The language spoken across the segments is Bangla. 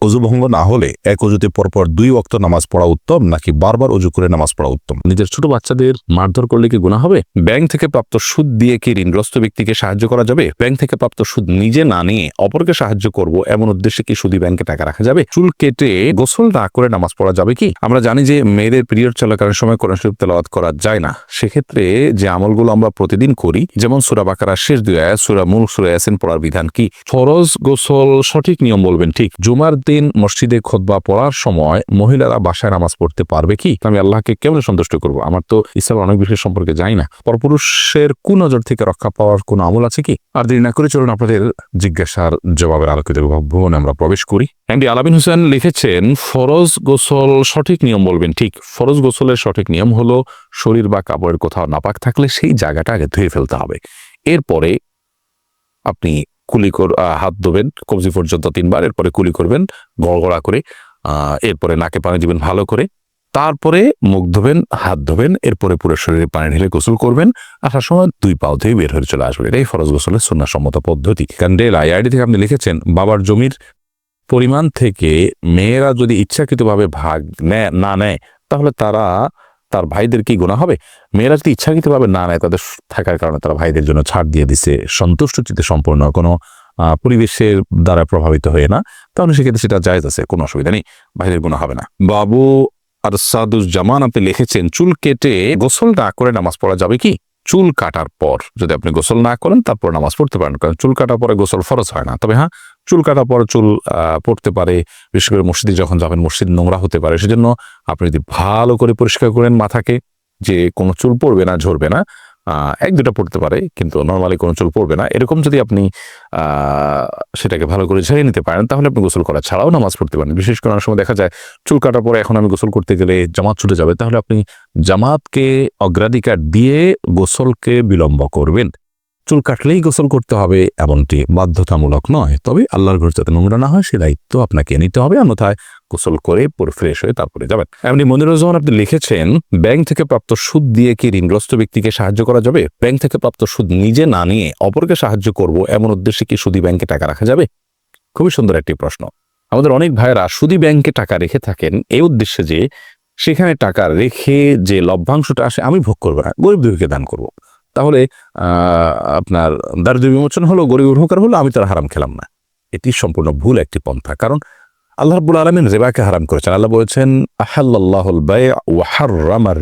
অজু ভঙ্গ না হলে এক অজুতে পরপর দুই ওয়াক্ত নামাজ পড়া উত্তম, নাকি বারবার অজু করে নামাজ পড়া উত্তম? নিজের ছোট বাচ্চাদের মারধর করলে কি গুণা হবে? ব্যাংক থেকে প্রাপ্ত সুদ দিয়ে কি ঋণগ্রস্ত ব্যক্তিকে সাহায্য করা যাবে? ব্যাংক থেকে প্রাপ্ত সুদ নিজে না নিয়ে অপরকে সাহায্য করব এমন উদ্দেশ্যে কি সুদী ব্যাংকে টাকা রাখা যাবে? চুল কেটে গোসল না করে নামাজ পড়া যাবে কি? আমরা জানি যে মেয়েদের পিরিয়ড চলাকালীন সময় কোরআন শরীফ তেলাওয়াত করা যায় না। সেক্ষেত্রে যে আমলগুলো আমরা প্রতিদিন করি, যেমন সুরা বাকারা শেষ আয়াত, সুরা মূল সুরা ইয়াসিন পড়ার বিধান কি? ফরজ, গোসল, সঠিক নিয়ম বলবেন ঠিক। জুমার দিন মসজিদে খোদবা পড়ার সময় মহিলারা বাসায় নামাজ পড়তে পারবে কি? আমি আল্লাহকে কেমন সন্তুষ্ট করব? আমার তো ইসলাম অনেক বিষয় সম্পর্কে জানি না। পরপুরুষের কোন নজর থেকে রক্ষা পাওয়ার কোনো আমল আছে কি? আর দেরি না করে চলুন আপনাদের জিজ্ঞাসার জবাবের আলোকিত ভবনে আমরা প্রবেশ করি। এমডি আলাবিন হোসেন লিখেছেন, ফরজ গোসল সঠিক নিয়ম বলবেন। ঠিক, ফরজ গোসলের সঠিক নিয়ম হলো শরীর বা কাপড়ের কোথাও নাপাক থাকলে সেই জায়গাটা আগে ধুয়ে ফেলতে হবে। এরপরে আপনি কুলি কর হাত ধোবেন, কবজি পর্যন্ত তিনবার, এরপরে কুলি করবেন, গড়গড়া করে এরপরে নাকে পানি দিবেন ভালো করে। তারপরে মুখ ধোবেন, হাত ধোবেন, এরপরে পুরো শরীরে পানি ঢেলে গোসল করবেন। আসার সময় দুই পাও ধুয়ে বের হয়ে চলে আসবেন। এটাই ফরজ গোসলের সন্ন্যাসম্মত পদ্ধতি। ক্যান্ডেল আইআইডি থেকে আপনি লিখেছেন, বাবার জমির পরিমাণ থেকে মেয়েরা যদি ইচ্ছাকৃতভাবে ভাগ নেয় না নেয়, তাহলে তারা তার ভাইদের কি গোনা হবে? মেয়েরা যদি ইচ্ছাকৃতভাবে না নেয়, তাদের থাকার কারণে তারা ভাইদের জন্য ছাড় দিয়ে দিছে, সন্তুষ্ট চিত্তে সম্পূর্ণ, কোনো পরিবেশের দ্বারা প্রভাবিত হয়ে না, তাহলে সেক্ষেত্রে সেটা জায়েজ আছে, কোনো অসুবিধা নেই, ভাইদের গুণ হবে না। বাবু আর সাদুজ্জামান আপনি লিখেছেন, চুল কেটে গোসল না করে নামাজ পড়া যাবে কি? চুল কাটার পর, যদি আপনি গোসল না করেন, তারপর নামাজ পড়তে পারেন, কারণ চুল কাটার পরে গোসল ফরজ হয় না। তবে হ্যাঁ চুল কাটার পর চুল পড়তে পারে। বিশেষ করে মসজিদে যখন যাবেন, মসজিদ নোংরা হতে পারে। সেজন্য আপনি যদি ভালো করে পরিষ্কার করেন মাথাকে, যে কোনো চুল পড়বে না, ঝরবে না এক দুটা পড়তে পারে, কিন্তু নর্মালি কোনো চুল পড়বে না। এরকম যদি আপনি সেটাকে ভালো করে ঝেড়ে নিতে পারেন, তাহলে আপনি গোসল করা ছাড়াও নামাজ পড়তে পারেন। বিশেষ করে অনেক সময় দেখা যায়, চুল কাটার পরে এখন আমি গোসল করতে গেলে জামাত ছুটে যাবে, তাহলে আপনি জামাতকে অগ্রাধিকার দিয়ে গোসলকে বিলম্ব করবেন। চুল কাটলেই গোসল করতে হবে এমনটি বাধ্যতামূলক নয়। তবে আল্লাহর ঘর যাতে নোংরা না হয়, সে দায়িত্ব আপনাকে নিতে হবে। অন্যথায় গোসল করে পুরো ফ্রেশ হয়ে তারপরে যাবেন। এমনি মনিরুজ্জামান আপনি লিখেছেন, ব্যাংক থেকে প্রাপ্ত সুদ দিয়ে কি ঋণগ্রস্ত ব্যক্তিকে সাহায্য করা যাবে? ব্যাংক থেকে প্রাপ্ত সুদ নিজে না নিয়ে অপরকে সাহায্য করব, এমন উদ্দেশ্যে কি সুদী ব্যাংকে টাকা রাখা যাবে? খুবই সুন্দর একটি প্রশ্ন। আমাদের অনেক ভাইয়েরা সুদী ব্যাংকে টাকা রেখে থাকেন এই উদ্দেশ্যে যে, সেখানে টাকা রেখে যে লভ্যাংশটা আসে, আমি ভোগ করব না, গরিব দুঃখীকে দান করব। তাহলে আপনার দারিদ্র বিমোচন হলো, গরিব উপকার হলো, আমি তার হারাম খেলাম না। এটি সম্পূর্ণ ভুল একটি পন্থা। কারণ, আল্লাহ রাব্বুল আলমিন রেবাকে হারাম করেছেন। আল্লাহ বলেছেন আহাল্লাহুল বাই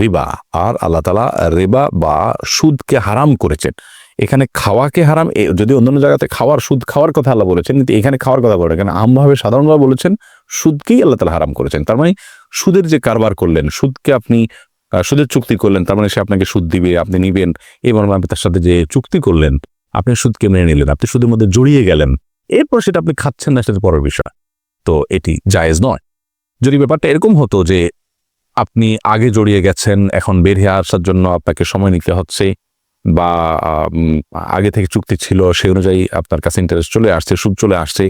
রিবা। আর আল্লাহ তালা রেবা বা সুদকে হারাম করেছেন। এখানে খাওয়াকে হারাম যদি অন্যান্য জায়গাতে খাওয়ার, সুদ খাওয়ার কথা আল্লাহ বলেছেন, কিন্তু এখানে খাওয়ার কথা বলেন এখানে আমভাবে সাধারণভাবে বলেছেন, সুদকেই আল্লাহ তালা হারাম করেছেন। তার মানে সুদের যে কারবার করলেন, সুদকে আপনি সুদের চুক্তি করলেন, তার মানে সে আপনাকে সুদ দিবে, আপনি নিবেন। এই মর্মে আপনি তার সাথে যে চুক্তি করলেন, আপনি সুদকে মেনে নিলেন? আপনি সুদের মধ্যে জড়িয়ে গেলেন। এরপর সেটা আপনি খাচ্ছেন না, সেটা পরের বিষয়। তো এটি জায়েজ নয়। যদি ব্যাপারটা এরকম হতো যে আপনি আগে জড়িয়ে গেছেন, এখন বের হয়ে আসার জন্য আপনাকে সময় নিতে হচ্ছে, বা আগে থেকে চুক্তি ছিল, সেই অনুযায়ী আপনার কাছে ইন্টারেস্ট চলে আসছে, সুদ চলে আসছে,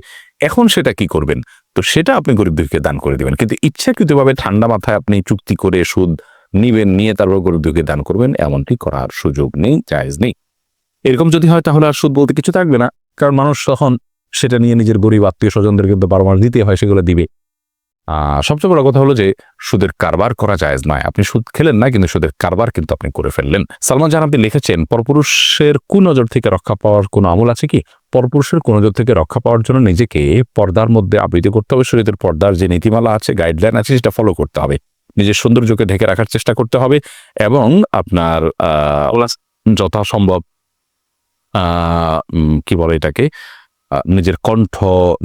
এখন সেটা কি করবেন? তো সেটা আপনি গরিবদেরকে দান করে দিবেন। কিন্তু ইচ্ছাকৃতভাবে ঠান্ডা মাথায় আপনি চুক্তি করে সুদ নিবেন, নিয়ে তারপর গরিবদেরকে দান করবেন, এমনটি করার সুযোগ নেই, জায়েজ নেই। এরকম যদি হয় তাহলে আর সুদ বলতে কিছু থাকবে না, কারণ মানুষ তখন সেটা নিয়ে নিজের গরিব আত্মীয় স্বজনদেরকে তো বারবার দিতে হয়, সেগুলো দিবে। সবচেয়ে বড় কথা হলো যে, সুদের কারবার করা জায়েজ নয়। আপনি সুদ খেলেন না, কিন্তু সুদের কারবার কিন্তু আপনি করে ফেললেন। সালমান জাহান, আপনি লিখেছেন, পরপুরুষের কুনজর থেকে রক্ষা পাওয়ার কোনো আমল আছে কি? পরপুরুষের কুনজর থেকে রক্ষা পাওয়ার জন্য নিজেকে পর্দার মধ্যে আবৃত করতে হবে। শরীরের পর্দার যে নীতিমালা আছে গাইডলাইন আছে, সেটা ফলো করতে হবে। নিজের সৌন্দর্যকে ঢেকে রাখার চেষ্টা করতে হবে এবং আপনার যথাসম্ভব কি বলে এটাকে নিজের কণ্ঠ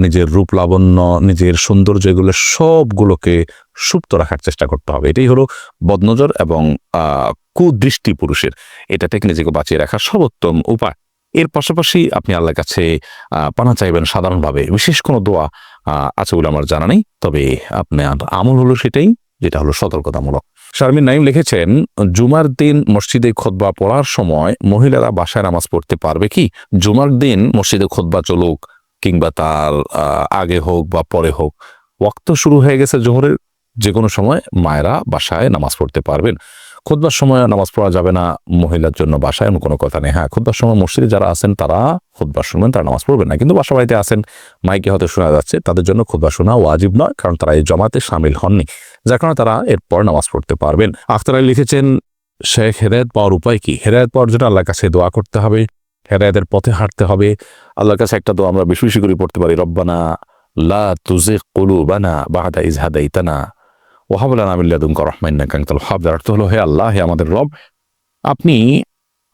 নিজের রূপ লাবণ্য নিজের সৌন্দর্য এগুলো সবগুলোকে সুপ্ত রাখার চেষ্টা করতে হবে। এটাই হলো বদনজর এবং কুদৃষ্টি পুরুষের। এটা থেকে নিজেকে বাঁচিয়ে রাখার সর্বোত্তম উপায়। এর পাশাপাশি আপনি আল্লাহর কাছে পানা চাইবেন সাধারণভাবে। বিশেষ কোনো দোয়া আছে বলে আমার জানা নেই। তবে আপনার আমল হলো সেটাই। যেটা হলো সতর্কতামূলক। শারমিন নাইম লিখেছেন, জুমার দিন মসজিদে খোদবা পড়ার সময় মহিলারা বাসায় নামাজ পড়তে পারবে কি? জুমার দিন মসজিদে খোদবা চলুক কিংবা তার আগে হোক বা পরে হোক। ওয়াক্ত শুরু হয়ে গেছে জোহরের যে কোনো সময় মায়েরা বাসায় নামাজ পড়তে পারবেন। খুদবার সময় নামাজ পড়া যাবে না মহিলার জন্য বাসায়, এমন কোনো কথা নেই। হ্যাঁ খুদবার সময় মসজিদে যারা আছেন, তারা খুদবার শুনবেন তারা নামাজ পড়বেন না। কিন্তু বাসা বাড়িতে আছেন, মাইকে হয়তো শোনা যাচ্ছে, তাদের জন্য খুদবা শোনা ওয়াজিব নয়, কারণ তারা এই জমাতে সামিল হননি, যার কারণে তারা এরপর নামাজ পড়তে পারবেন। আখতার লিখেছেন, শেখ হেদায়ত পাওয়ার উপায় কি? হেদায়ত পাওয়ার জন্য আল্লাহর কাছে দোয়া করতে হবে, হেদায়তের পথে হাঁটতে হবে। আল্লাহর কাছে একটা দোয়া আমরা বেশি বেশি করে পড়তে পারি, রব্বানা লা তুজিগ কুলুবানা বাদা ইজ হাদাইতানা আপনি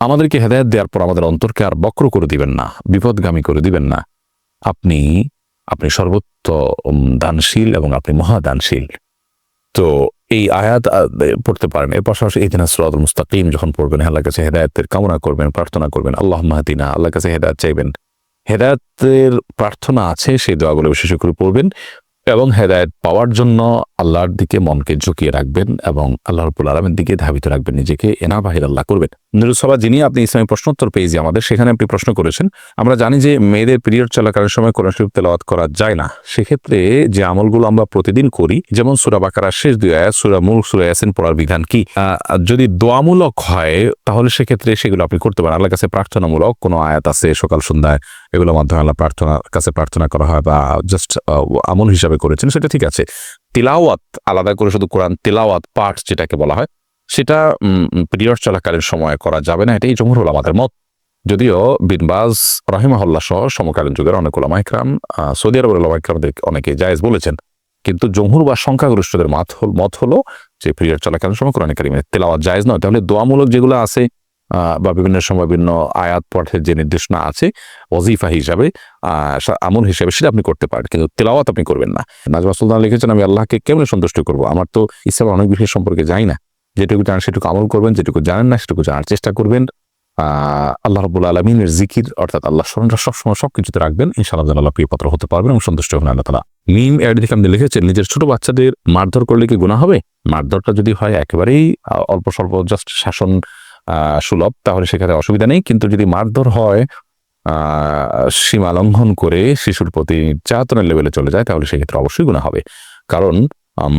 আমাদেরকে হেদায়ত দেওয়ার পর আমাদের অন্তরকে আর বক্র করে দিবেন না, বিপদগামী করে দিবেন না। আপনি আপনি সর্বোচ্চ দানশীল এবং আপনি মহাদানশীল। তো এই আয়াত পড়তে পারেন। এর পাশাপাশি এই দিন সরাদুল মুস্তাকিম যখন পড়বেন আল্লাহ কাছে হেদায়তের কামনা করবেন, প্রার্থনা করবেন আল্লাহ মাহাদিনা আল্লাহ কাছে হেদায়ত চাইবেন। হেদায়তের প্রার্থনা আছে, সেই দোয়াগুলো বিশেষ করে পড়বেন। এবং হেদায়ত পাওয়ার জন্য আল্লাহর দিকে মনকে ঝুঁকিয়ে রাখবেন এবং আল্লাহ রব্বুল আলমের দিকে ধাবিত রাখবেন, নিজেকে এনা বাহির আল্লাহ করবেন। নিরুসভা যিনি, আপনি ইসলামী প্রশ্নোত্তর পেয়েছি আমাদের, সেখানে আপনি প্রশ্ন করেছেন, আমরা জানি যে মেয়েদের পিরিয়ড চলাকালীন সময় কোরআন শরীফ তেলাওয়াত করা যায় না। সেক্ষেত্রে যে আমলগুলো আমরা প্রতিদিন করি, যেমন সুরা বাকারার শেষ দুই আয়াত, সুরা মূল, সুরা ইয়াসিন পড়ার বিধান কি? যদি দোয়ামূলক হয়, তাহলে সেক্ষেত্রে সেগুলো আপনি করতে পারেন। আল্লাহর কাছে প্রার্থনামূলক কোনো আয়াত আছে সকাল সন্ধ্যায়, এগুলোর মাধ্যমে আল্লাহ প্রার্থনার কাছে প্রার্থনা করা হয় বা জাস্ট আমল হিসাবে করেছেন সেটা ঠিক আছে। তিলাওয়াত আলাদা করে শুধু কোরআন তিলাওয়াত পাঠ যেটাকে বলা হয়, সেটা পিরিয়ড চলাকালীন সময় করা যাবে না, এটাই জমহুর আমাদের মত। যদিও বিনবাজ রাহিমাহুল্লাহ সহ সমকালীন যুগের অনেক ওলামা ইকরাম সৌদি আরবের ওলামা ইকরামদের অনেকে জায়েজ বলেছেন। কিন্তু জমহুর বা সংখ্যাগরিষ্ঠদের মত হল, মত হলো যে পিরিয়ড চলাকালীন সময় কোরআন কারিমের তেলাওয়াত জায়েজ নয়। তাহলে দোয়ামূলক যেগুলো আছে বা বিভিন্ন সময় বিভিন্ন আয়াত পাঠের যে নির্দেশনা আছে ওজিফা হিসাবে আমল হিসাবে সেটা আপনি করতে পারেন, কিন্তু তেলাওয়াত আপনি করবেন না। নাজমা সুলতান লিখেছেন, আমি আল্লাহকে কেমন সন্তুষ্ট করব? আমার তো ইসলাম অনেক বিষয় সম্পর্কে জানি না। যেটুকু জানেন সেটুকু আমল করবেন, যেটুকু জানেন না সেটুকু জানার চেষ্টা করবেন। আল্লাহ রবুল্লা আলমিনের জিকির, অর্থাৎ আল্লাহ স্মরণটা সবসময় সবকিছুতে রাখবেন। ইনশাআল্লাহ আল্লাহ প্রিয়পত্র হতে পারবেন এবং সন্তুষ্ট হবেন আল্লাহ তালা মিম এর দিকে আপনি লিখেছেন, নিজের ছোট বাচ্চাদের মারধর করলে কি গুণা হবে? মারধরটা যদি হয়, একেবারেই অল্প স্বল্প জাস্ট শাসন সুলভ, তাহলে সেখানে অসুবিধা নেই। কিন্তু যদি মারধর হয় সীমা লঙ্ঘন করে শিশুর প্রতি নির্যাতনের লেভেলে চলে যায়, তাহলে সেক্ষেত্রে অবশ্যই গুণা হবে। কারণ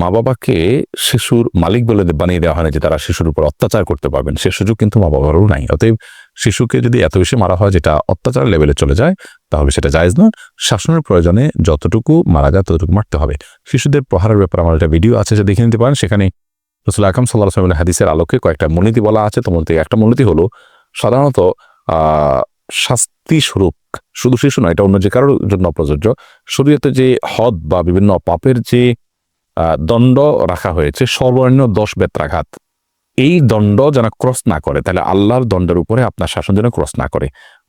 মা বাবাকে শিশুর মালিক বলে বানিয়ে দেওয়া হয় না যে তারা শিশুর উপর অত্যাচার করতে পারবেন। সে সুযোগ কিন্তু মা বাবারও নাই। অতএব শিশুকে যদি এত বেশি মারা হয়, যেটা অত্যাচার লেভেলে চলে যায়, তাহলে সেটা জায়েজ নয়। শাসনের প্রয়োজনে যতটুকু মারা যায়, ততটুকু মারতে হবে। শিশুদের প্রহারের ব্যাপারে আমার একটা ভিডিও আছে যে দেখে নিতে পারেন। সেখানে রসুল আকরম সাল্লাহ সাল্লামের হাদিসের আলোকে কয়েকটা মূলনীতি বলা আছে। তোমার মধ্যে একটা মূলনীতি হলো সাধারণত শাস্তি স্বরূপ, শুধু শিশু নয়, এটা অন্য যে কারোর জন্য প্রযোজ্য শরীয়তে যে হদ বা বিভিন্ন পাপের যে দণ্ড রাখা হয়েছে, সর্বনিম্ন দশ বেত্রাঘাত। এই দণ্ড যেন ক্রস না করে, তাহলে আল্লাহর দণ্ডের উপরে আপনার শাসন যেন ক্রস না করে।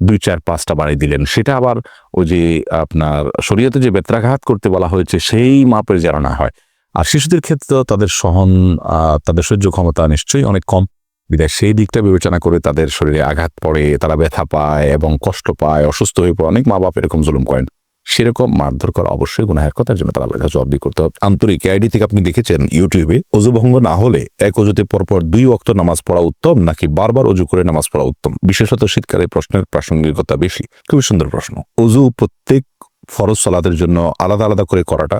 দুই চার পাঁচটা বাড়ি দিলেন। সেটা আবার ওই যে আপনার শরীয়তে যে বেত্রাঘাত করতে বলা হয়েছে, সেই মাপের যেন না হয়। আর শিশুদের ক্ষেত্রে তাদের সহন তাদের সহ্য ক্ষমতা নিশ্চয়ই অনেক কম। বিদায়, সেই দিকটা বিবেচনা করে তাদের শরীরে আঘাত পড়ে, তারা ব্যথা পায় এবং কষ্ট পায়, অসুস্থ হয়ে পড়ে, অনেক মা বাপ এরকম জুলুম করেন। সেরকম মারধর করা অবশ্যই গুনাহের কথার জন্য তারা আল্লাহর কাছে জবাবদি করতে হবে। আন্তরিক আইডি থেকে আপনি দেখেছেন ইউটিউবে, অজু ভঙ্গ না হলে এক অজুতে পরপর দুই অক্ত নামাজ পড়া উত্তম, নাকি বারবার অজু করে নামাজ পড়া উত্তম? বিশেষত শীতকালে প্রশ্নের প্রাসঙ্গিকতা বেশি। খুবই সুন্দর প্রশ্ন। অজু প্রত্যেক ফরজ সালাদের জন্য আলাদা আলাদা করে করাটা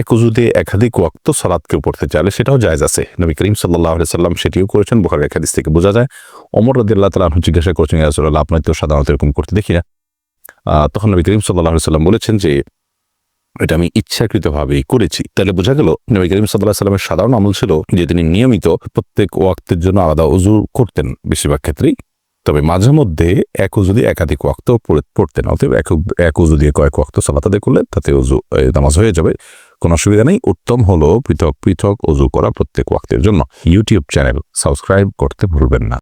এক উজুতে একাধিক ওয়াক্ত সালাদ কেউ পড়তে চাইলে সেটাও জায়েজ আছে। নবী করিম সাল্লাহ সাল্লাম সেটিও করেছেন, বোখারের একাদিস থেকে বোঝা যায়। অমর রাদিল্লাহ তালা জিজ্ঞাসা করছেন ইয়াসুল্লাহ আপনার তো সাধারণত এরকম করতে দেখি না? তখন নবী করিম সাল্লাহ সাল্লাম বলেছেন যে, এটা আমি ইচ্ছাকৃতভাবেই করেছি। তাহলে বোঝা গেল, নবী করিম সাল্লাহ সাল্লামের সাধারণ আমল ছিল যে তিনি নিয়মিত প্রত্যেক ওয়াক্তের জন্য আলাদা উজু করতেন, বেশিরভাগ ক্ষেত্রেই। তবে মাঝে মধ্যে এক যদি একাধিক ওয়াক্ত পড়ে- পড়তেন অতএব এক এক দিয়ে কয়েক ওয়াক্ত সালাত আদায় করলে তাতে উজু নামাজ হয়ে যাবে। কোনো অসুবিধা নেই। উত্তম হলো পৃথক পৃথক উজু করা প্রত্যেক ওয়াক্তের জন্য। ইউটিউব চ্যানেল সাবস্ক্রাইব করতে ভুলবেন না।